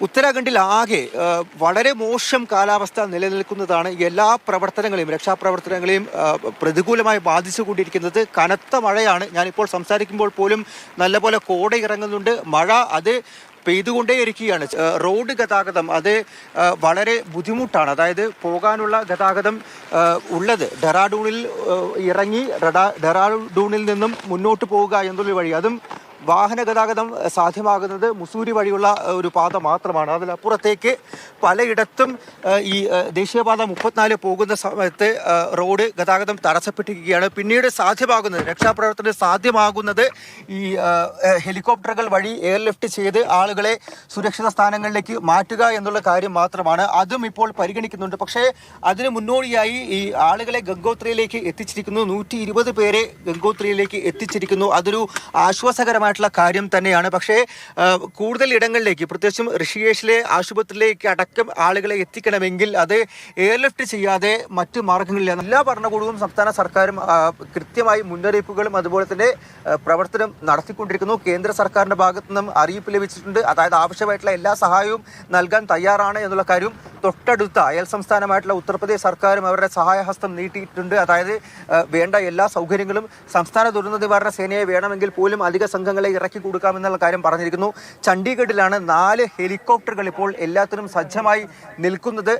ഉത്തരാഖണ്ഡിൽ ആകെ വളരെ മോശം കാലാവസ്ഥ നിലനിൽക്കുന്നതാണ് എല്ലാ പ്രവർത്തനങ്ങളെയും രക്ഷാപ്രവർത്തനങ്ങളെയും പ്രതികൂലമായി ബാധിച്ചുകൊണ്ടിരിക്കുന്നത്. കനത്ത മഴയാണ്. ഞാനിപ്പോൾ സംസാരിക്കുമ്പോൾ പോലും നല്ലപോലെ കോട ഇറങ്ങുന്നുണ്ട്. മഴ അത് പെയ്തുകൊണ്ടേയിരിക്കുകയാണ്. റോഡ് ഗതാഗതം അത് വളരെ ബുദ്ധിമുട്ടാണ്. അതായത് പോകാനുള്ള ഗതാഗതം ഉള്ളത്. ഡെറാഡൂണിൽ ഇറങ്ങി റഡാ- ഡെറാഡൂണിൽ നിന്നും മുന്നോട്ട് പോവുക എന്നുള്ള വഴി. അതും വാഹന ഗതാഗതം സാധ്യമാകുന്നത് മുസൂരി വഴിയുള്ള ഒരു പാത മാത്രമാണ്. അതിലപ്പുറത്തേക്ക് പലയിടത്തും ഈ ദേശീയപാത മുപ്പത്തിനാല് പോകുന്ന സമയത്ത് റോഡ് ഗതാഗതം തടസ്സപ്പെട്ടിരിക്കുകയാണ്. പിന്നീട് സാധ്യമാകുന്നത് രക്ഷാപ്രവർത്തനം സാധ്യമാകുന്നത് ഈ ഹെലികോപ്റ്ററുകൾ വഴി എയർലിഫ്റ്റ് ചെയ്ത് ആളുകളെ സുരക്ഷിത സ്ഥാനങ്ങളിലേക്ക് മാറ്റുക എന്നുള്ള കാര്യം മാത്രമാണ്. അതും ഇപ്പോൾ പരിഗണിക്കുന്നുണ്ട്. പക്ഷേ അതിന് മുന്നോടിയായി ഈ ആളുകളെ ഗംഗോത്രിയിലേക്ക് എത്തിച്ചിരിക്കുന്നു. നൂറ്റി പേരെ ഗംഗോത്രിയിലേക്ക് എത്തിച്ചിരിക്കുന്നു. അതൊരു ആശ്വാസകരമായിട്ടുള്ള കാര്യം തന്നെയാണ്. പക്ഷേ കൂടുതൽ ഇടങ്ങളിലേക്ക് പ്രത്യേകിച്ചും ഋഷികേശിലെ ആശുപത്രിയിലേക്ക് അടക്കം ആളുകളെ എത്തിക്കണമെങ്കിൽ അത് എയർലിഫ്റ്റ് ചെയ്യാതെ മറ്റു മാർഗങ്ങളില്ല. എല്ലാ ഭരണകൂടവും സംസ്ഥാന സർക്കാരും കൃത്യമായി മുന്നറിയിപ്പുകളും അതുപോലെ തന്നെ പ്രവർത്തനം നടത്തിക്കൊണ്ടിരിക്കുന്നു. കേന്ദ്ര സർക്കാരിന്റെ ഭാഗത്തു നിന്നും അറിയിപ്പ് ലഭിച്ചിട്ടുണ്ട്. അതായത് ആവശ്യമായിട്ടുള്ള എല്ലാ സഹായവും നൽകാൻ തയ്യാറാണ് എന്നുള്ള കാര്യം തൊട്ടടുത്ത അയൽ സംസ്ഥാനമായിട്ടുള്ള ഉത്തർപ്രദേശ് സർക്കാരും അവരുടെ സഹായഹസ്തം നീട്ടിയിട്ടുണ്ട്. അതായത് വേണ്ട എല്ലാ സൗകര്യങ്ങളും സംസ്ഥാന ദുരന്ത നിവാരണ സേനയെ വേണമെങ്കിൽ പോലും അധിക സംഘങ്ങളെ ഇറക്കി കൊടുക്കാമെന്നുള്ള കാര്യം പറഞ്ഞിരിക്കുന്നു. ചണ്ഡീഗഡിലാണ് നാല് ഹെലികോപ്റ്ററുകൾ ഇപ്പോൾ എല്ലാത്തിനും സജ്ജമായി നിൽക്കുന്നത്.